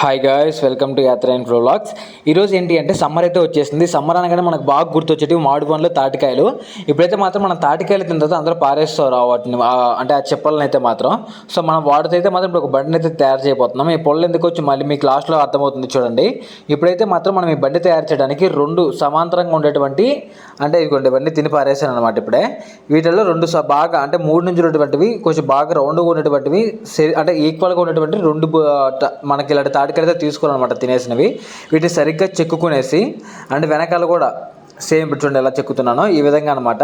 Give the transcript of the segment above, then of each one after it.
Hi guys welcome to Yatra and vlogs ఈరోజు ఏంటి అంటే సమ్మర్ అయితే వచ్చేసింది. సమ్మర్ అనగానే మనకు బాగా గుర్తొచ్చేటివి మామిడి పండ్లు తాటికాయలు. ఇప్పుడైతే మాత్రం మనం తాటికాయలు తిన్న తర్వాత అందరూ పారేస్తారు వాటిని అంటే ఆ చెప్పలను అయితే మాత్రం. సో మనం వాటితో అయితే మాత్రం ఇప్పుడు ఒక బండిని అయితే తయారు చేయబోతున్నాం. ఈ పొలం ఎందుకు వచ్చి మళ్ళీ మీకు లాస్ట్లో అర్థమవుతుంది చూడండి. ఇప్పుడైతే మాత్రం మనం ఈ బండి తయారు చేయడానికి రెండు సమాంతరంగా ఉండేటువంటి అంటే ఇదిగోండి బండి తిని పారేసాను అనమాట ఇప్పుడే. వీటిల్లో రెండు స- బాగా అంటే మూడు నుంచి ఉన్నటువంటివి కొంచెం బాగా రౌండ్గా ఉన్నటువంటివి సే- అంటే ఈక్వల్గా ఉన్నటువంటి రెండు మనకి ఇలాంటి తాటి తాటికైతే తీసుకోవాలన్నమాట తినేసినవి. వీటిని సరిగ్గా చెక్కుకునేసి అండ్ వెనకాల కూడా సేమ్ ఇప్పుడు చూడండి ఎలా చెక్కుతున్నానో ఈ విధంగా అనమాట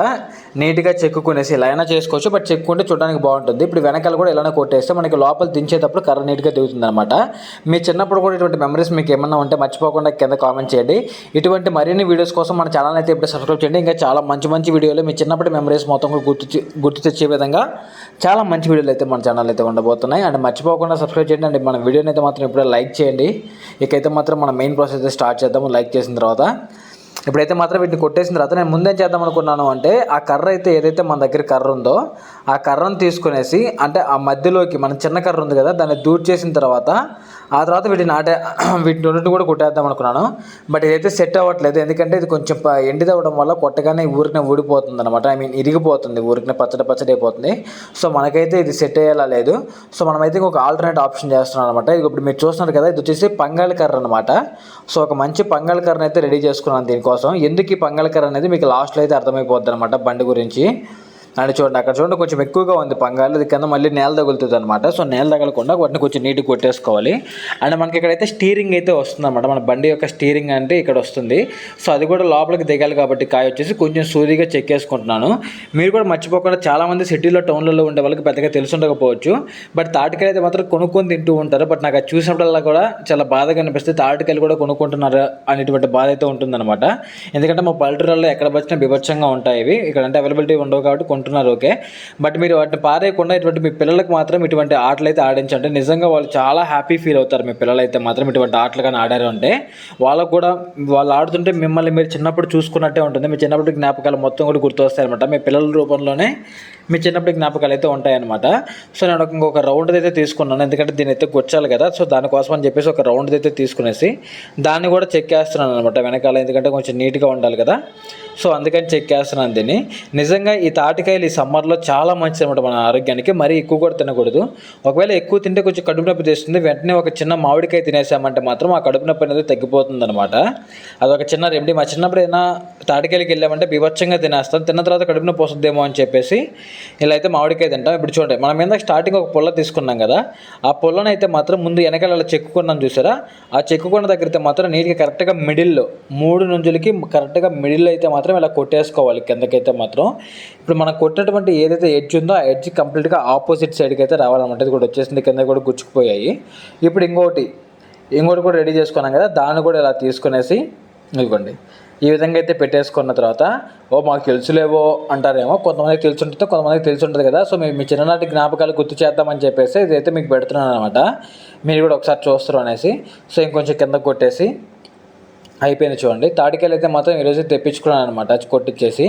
నీట్గా చెక్కునేసి ఇలా అయినా చేసుకోవచ్చు బట్ చెక్కుంటే చూడడానికి బాగుంటుంది. ఇప్పుడు వెనకాల కూడా ఇలానే కొట్టేస్తే మనకి లోపల దించేటప్పుడు కర్ర నీట్గా దిగుతుంది అనమాట మీ చిన్నప్పుడు కూడా ఇటువంటి మెమరీస్ మీకు ఏమన్నా ఉంటే మర్చిపోకుండా కింద కామెంట్ చేయండి. ఇటువంటి మరిన్ని వీడియోస్ కోసం మన ఛానల్ అయితే ఇప్పుడు సబ్స్క్రైబ్ చేయండి. ఇంకా చాలా మంచి మంచి వీడియోలు మీ చిన్నప్పటి మెమరీస్ మొత్తం కూడా గుర్తు గుర్తు తెచ్చే విధంగా చాలా మంచి వీడియోలు అయితే మన ఛానల్ అయితే ఉండబోతున్నాయి. అండ్ మర్చిపోకుండా సబ్స్క్రైబ్ చేయండి. అండ్ మన వీడియోని అయితే మాత్రం ఇప్పుడే లైక్ చేయండి. ఇకైతే మాత్రం మన మెయిన్ ప్రాసెస్ అయితే స్టార్ట్ చేద్దాము. లైక్ చేసిన తర్వాత ఇప్పుడైతే మాత్రం వీటిని కొట్టేసిన తర్వాత నేను ముందేం చేద్దాం అనుకున్నాను అంటే ఆ కర్ర అయితే ఏదైతే మన దగ్గర కర్ర ఉందో ఆ కర్రను తీసుకునేసి అంటే ఆ మధ్యలోకి మన చిన్న కర్ర ఉంది కదా దాన్ని దూర్ చేసిన తర్వాత ఆ తర్వాత వీటిని నాటే వీటిని రెండింటిని కూడా కొట్టేద్దాం అనుకున్నాను. బట్ ఇదైతే సెట్ అవ్వట్లేదు. ఎందుకంటే ఇది కొంచెం ఎండి ఎండిది అవ్వడం వల్ల కొట్టగానే ఊరికనే ఊడిపోతుంది అనమాట ఐ మీన్ ఇరిగిపోతుంది. ఊరికనే పచ్చడి పచ్చడి అయిపోతుంది. సో మనకైతే ఇది సెట్ అయ్యేలా లేదు. సో మనమైతే ఇంకొక ఆల్టర్నేట్ ఆప్షన్ చేస్తున్నాం అనమాట ఇది ఇప్పుడు మీరు చూస్తున్నారు కదా ఇది వచ్చేసి పంగాళ కర్ర అనమాట సో ఒక మంచి పంగాళ కర్రను అయితే రెడీ చేసుకున్నాను దీనికోసం. ఎందుకు ఈ పంగాళ కర్ర అనేది మీకు లాస్ట్లో అయితే అర్థమైపోద్ది అనమాట బండి గురించి. అండ్ చూడండి అక్కడ చూడండి కొంచెం ఎక్కువగా ఉంది పంగాలు ఇది కింద మళ్ళీ నేల తగులుతుంది అనమాట సో నేల తగలకుండా వాటిని కొంచెం నీట్గా కొట్టేసుకోవాలి. అండ్ మనకి ఇక్కడైతే స్టీరింగ్ అయితే వస్తుంది అనమాట మన బండి యొక్క స్టీరింగ్ అంటే ఇక్కడ వస్తుంది. సో అది కూడా లోపలికి దిగాలి కాబట్టి కాయ వచ్చేసి కొంచెం సూదిగా చెక్ చేసుకుంటున్నాను. మీరు కూడా మర్చిపోకుండా చాలామంది సిటీలో టౌన్లలో ఉండే వాళ్ళకి పెద్దగా తెలిసి ఉండకపోవచ్చు. బట్ తాటికాయలు అయితే మాత్రం కొనుక్కొని తింటూ ఉంటారు. బట్ నాకు అది చూసినప్పుడల్లా కూడా చాలా బాధగా అనిపిస్తుంది. తాటికాయలు కూడా కొనుక్కుంటున్నారు అనేటువంటి బాధ అయితే ఉంటుందన్నమాట. ఎందుకంటే మా పల్లెటూరులో ఎక్కడ వచ్చినా బిభత్సంగా ఉంటాయి ఇవి. ఇక్కడ అంటే అవైలబిలిటీ ఉండవు కాబట్టి కొంటున్నారు ఓకే? బట్ మీరు వాటిని పారేయకుండా ఇటువంటి మీ పిల్లలకు మాత్రం ఇటువంటి ఆటలు అయితే ఆడించండి నిజంగా వాళ్ళు చాలా హ్యాపీ ఫీల్ అవుతారు మీ పిల్లలు అయితే మాత్రం ఇటువంటి ఆటలు కానీ ఆడారు అంటే. వాళ్ళకు కూడా వాళ్ళు ఆడుతుంటే మిమ్మల్ని మీరు చిన్నప్పుడు చూసుకున్నట్టే ఉంటుంది. మీ చిన్నప్పుడు జ్ఞాపకాలు మొత్తం కూడా గుర్తొస్తాయన్నమాట. మీ పిల్లల రూపంలోనే మీ చిన్నప్పటి జ్ఞాపకాలు అయితే ఉంటాయన్నమాట. సో నేను ఒక ఇంకొక రౌండ్ అయితే తీసుకున్నాను. ఎందుకంటే దీని అయితే గుచ్చాలి కదా. సో దానికోసం అని చెప్పేసి ఒక రౌండ్ అయితే తీసుకునేసి దాన్ని కూడా చెక్ చేస్తున్నాను అనమాట వెనకాల. ఎందుకంటే కొంచెం నీట్గా ఉండాలి కదా. సో అందుకని చెక్ చేస్తున్నాను దీన్ని. నిజంగా ఈ తాటికాయలు ఈ సమ్మర్లో చాలా మంచిది అనమాట మన ఆరోగ్యానికి. మరీ ఎక్కువ కూడా తినకూడదు. ఒకవేళ ఎక్కువ తింటే కొంచెం కడుపు నొప్పి తెస్తుంది. వెంటనే ఒక చిన్న మామిడికాయ తినేసామంటే మాత్రం ఆ కడుపు నొప్పి అనేది తగ్గిపోతుంది అనమాట అదొక చిన్న రెమెడీ మా చిన్నప్పుడు ఏదైనా తాటికాయలకి వెళ్ళామంటే బీభత్సంగా తినేస్తాం. తిన్న తర్వాత కడుపు నొప్పి వస్తుందేమో అని చెప్పేసి ఇలా అయితే మామిడికాయ తింటాం. ఇప్పుడు చూడండి మనం మీద స్టార్టింగ్ ఒక పుల్ల తీసుకున్నాం కదా. ఆ పుల్లను అయితే మాత్రం ముందు వెనకాల అలా చెక్కుకున్నాం చూసారా? ఆ చెక్కుకున్న దగ్గర అయితే మాత్రం నీట్గా కరెక్ట్గా మిడిల్లో మూడు నుంచులకి కరెక్ట్గా మిడిల్లో అయితే మాత్రం మాత్రం ఇలా కొట్టేసుకోవాలి. కిందకైతే మాత్రం ఇప్పుడు మనం కొట్టినటువంటి ఏదైతే ఎడ్జ్ ఉందో ఆ ఎడ్జ్ కంప్లీట్గా ఆపోజిట్ సైడ్కి అయితే రావాలన్నమాట. ఇది కూడా వచ్చేసింది. కింద కూడా గుచ్చుకుపోయాయి. ఇప్పుడు ఇంకోటి ఇంకోటి కూడా రెడీ చేసుకున్నాం కదా దాన్ని కూడా ఇలా తీసుకునేసి ఇవ్వండి. ఈ విధంగా అయితే పెట్టేసుకున్న తర్వాత ఓ మాకు తెలుసులేవో అంటారేమో. కొంతమందికి తెలిసి ఉంటుంది కొంతమందికి తెలిసి ఉంటుంది కదా. సో మీ మీ చిన్ననాటి జ్ఞాపకాలు గుర్తు చేద్దామని చెప్పేసి ఇదైతే మీకు పెడుతున్నాను అనమాట మీరు కూడా ఒకసారి చూస్తారు అనేసి. సో ఇంకొంచెం కింద కొట్టేసి అయిపోయింది చూడండి. తాటికాయలు అయితే మాత్రం ఈరోజు తెప్పించుకున్నాను అనమాట కొట్టించేసి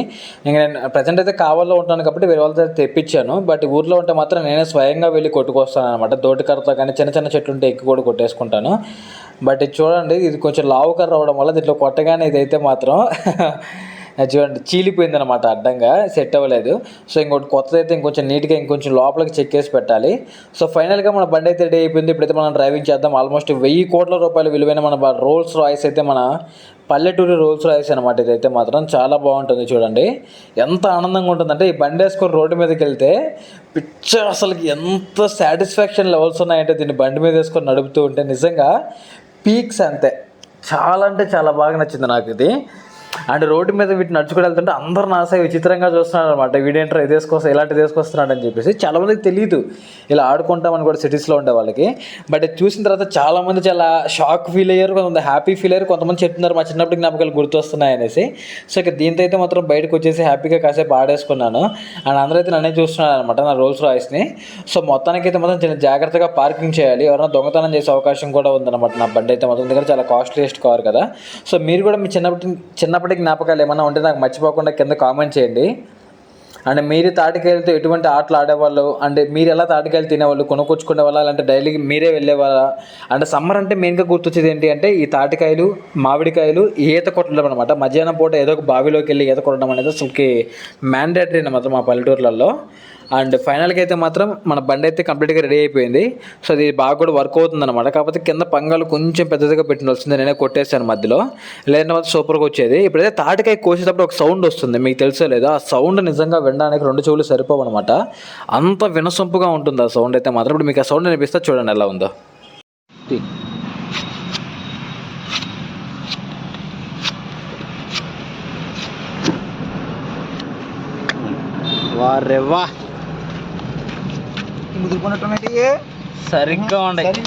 ఇంకా నేను ప్రజెంట్ అయితే కావాలో ఉంటాను కాబట్టి వేరే వాళ్ళతో తెప్పించాను. బట్ ఊర్లో ఉంటే మాత్రం నేనే స్వయంగా వెళ్ళి కొట్టుకొస్తాను అనమాట దోటికర్రతో కానీ చిన్న చిన్న చెట్లు ఉంటే ఎక్కువ కూడా కొట్టేసుకుంటాను. బట్ ఇది చూడండి ఇది కొంచెం లావు కర్ర అవ్వడం వల్ల దీంట్లో కొట్టగానే ఇదైతే మాత్రం చూడండి చీలిపోయింది అనమాట అడ్డంగా సెట్ అవ్వలేదు. సో ఇంకోటి కొత్తది అయితే ఇంకొంచెం నీట్గా ఇంకొంచెం లోపలికి చెక్ చేసి పెట్టాలి. సో ఫైనల్గా మన బండి అయితే రెడీ అయిపోయింది. ఇప్పుడైతే మనం డ్రైవింగ్ చేద్దాం. ఆల్మోస్ట్ వెయ్యి కోట్ల రూపాయలు విలువైన మన రోల్స్ రాయిస్ అయితే మన పల్లెటూరి రోల్స్ రాయిస్ అనమాట ఇదైతే మాత్రం చాలా బాగుంటుంది చూడండి. ఎంత ఆనందంగా ఉంటుందంటే ఈ బండి వేసుకొని రోడ్డు మీదకి వెళ్తే పిచ్చ అసలుకి ఎంత సాటిస్ఫాక్షన్ లెవెల్స్ ఉన్నాయంటే దీన్ని బండి మీద వేసుకొని నడుపుతూ ఉంటే నిజంగా పీక్స్ అంతే. చాలా అంటే చాలా బాగా నచ్చింది నాకు ఇది. అండ్ రోడ్డు మీద వీటిని నడుచుకుని వెళ్తుంటే అందరు నాసే విచిత్రంగా చూస్తున్నారు అనమాట వీడేంటారు ఇది వేసుకొస్తా ఇలాంటి వేసుకొస్తున్నాడు అని చెప్పేసి చాలా మందికి తెలియదు ఇలా ఆడుకుంటామని కూడా సిటీస్లో ఉండే వాళ్ళకి. బట్ చూసిన తర్వాత చాలా మంది చాలా షాక్ ఫీల్ అయ్యారు కొంతమంది హ్యాపీ ఫీల్ అయ్యారు కొంతమంది చెప్తున్నారు మా చిన్నప్పటి జ్ఞాపకాలు గుర్తొస్తున్నాయి అనేసి సో ఇక దీంతో అయితే మాత్రం బయటకు వచ్చేసి హ్యాపీగా కాసేపు ఆడేసుకున్నాను. అండ్ అందరూ అయితే నన్నే చూస్తున్నారు అనమాట నా రోల్స్ రాయిస్ని సో మొత్తానికి అయితే మాత్రం చాలా జాగ్రత్తగా పార్కింగ్ చేయాలి. ఎవరైనా దొంగతనం చేసే అవకాశం కూడా ఉందన్నమాట నా బండి అయితే మొత్తం దగ్గర చాలా కాస్ట్లీయెస్ట్ కార్ కదా. సో మీరు కూడా మీ చిన్నప్పటి చిన్నప్పటి జ్ఞాపకాలు ఏమైనా ఉంటే నాకు మర్చిపోకుండా కింద కామెంట్ చేయండి. అండ్ మీరు తాటికాయలతో ఎటువంటి ఆటలు ఆడేవాళ్ళు? అంటే మీరు ఎలా తాటికాయలు తినేవాళ్ళు? కొనుక్కొచ్చుకునే వాళ్ళ? లేదంటే డైలీ మీరే వెళ్ళేవాళ్ళ? అంటే సమ్మర్ అంటే మెయిన్గా గుర్తొచ్చేది ఏంటి అంటే ఈ తాటికాయలు మామిడికాయలు ఈత కొట్టడం అనమాట మధ్యాహ్నం పూట ఏదో ఒక బావిలోకి వెళ్ళి ఈత కొట్టడం అనేది అసలుకి మ్యాండేటరీ అనమాట మా పల్లెటూర్లలో. అండ్ ఫైనల్గా అయితే మాత్రం మన బండి అయితే కంప్లీట్గా రెడీ అయిపోయింది. సో అది బాగా కూడా వర్క్ అవుతుంది అనమాట కాకపోతే కింద పంగాలు కొంచెం పెద్దదిగా పెట్టిన వస్తుంది. నేనే కొట్టేసాను మధ్యలో. లేదంటే మాత్రం సూపర్గా వచ్చేది. ఇప్పుడైతే తాటికాయ కోసేటప్పుడు ఒక సౌండ్ వస్తుంది. మీకు తెలుసో లేదో ఆ సౌండ్ నిజంగా వినడానికి రెండు చెవులు సరిపోవు అనమాట అంత వినసొంపుగా ఉంటుంది ఆ సౌండ్ అయితే మాత్రం. ఇప్పుడు మీకు ఆ సౌండ్ అనిపిస్తే చూడండి ఎలా ఉందో. వారెవ్వా. ముదురుకున్నట్టు సరిగ్గా సరే